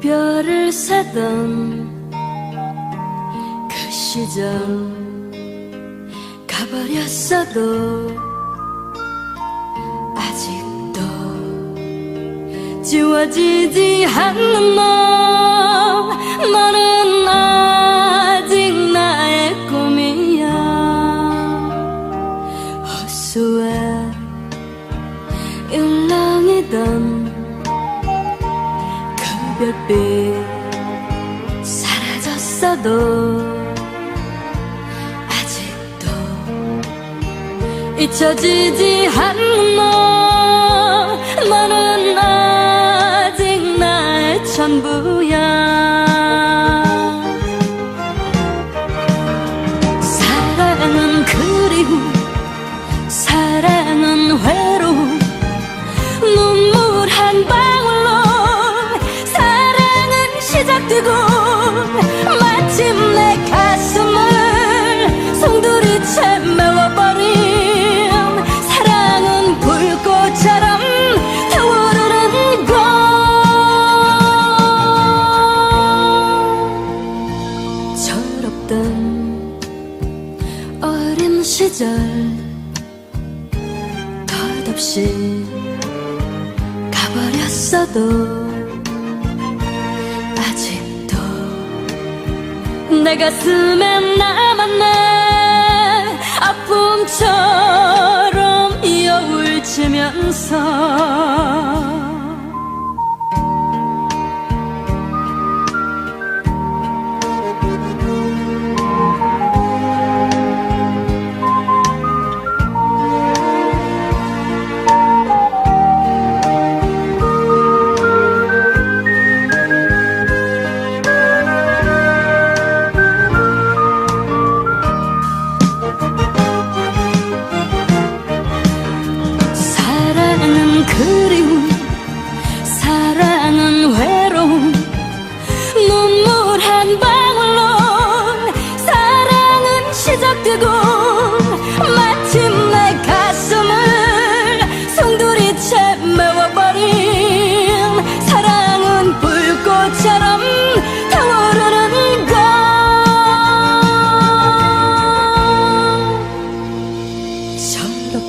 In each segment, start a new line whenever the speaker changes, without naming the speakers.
별을 세던 그 시절 가버렸어도 아직도 지워지지 않는 너 너는 아직 나의 꿈이야. 호수에 일렁이던 그 별빛 사라졌어도 아직도 잊혀지지 너 너는 아직 나의 전부야. 사랑은 그리움 철없던 어린 시절 덧없이 가버렸어도 아직도 내 가슴에 남았네. 아픔처럼 이어울치면서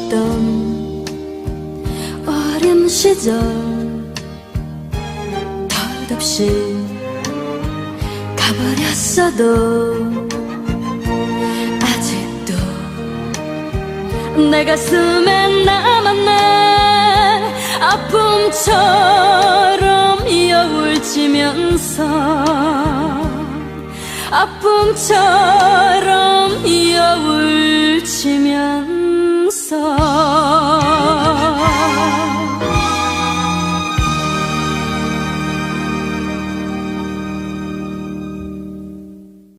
철없던 어린 시절 덧없이 가버렸어도 아직도 내 가슴에 남았네 아픔처럼 이어울치면서 아픔처럼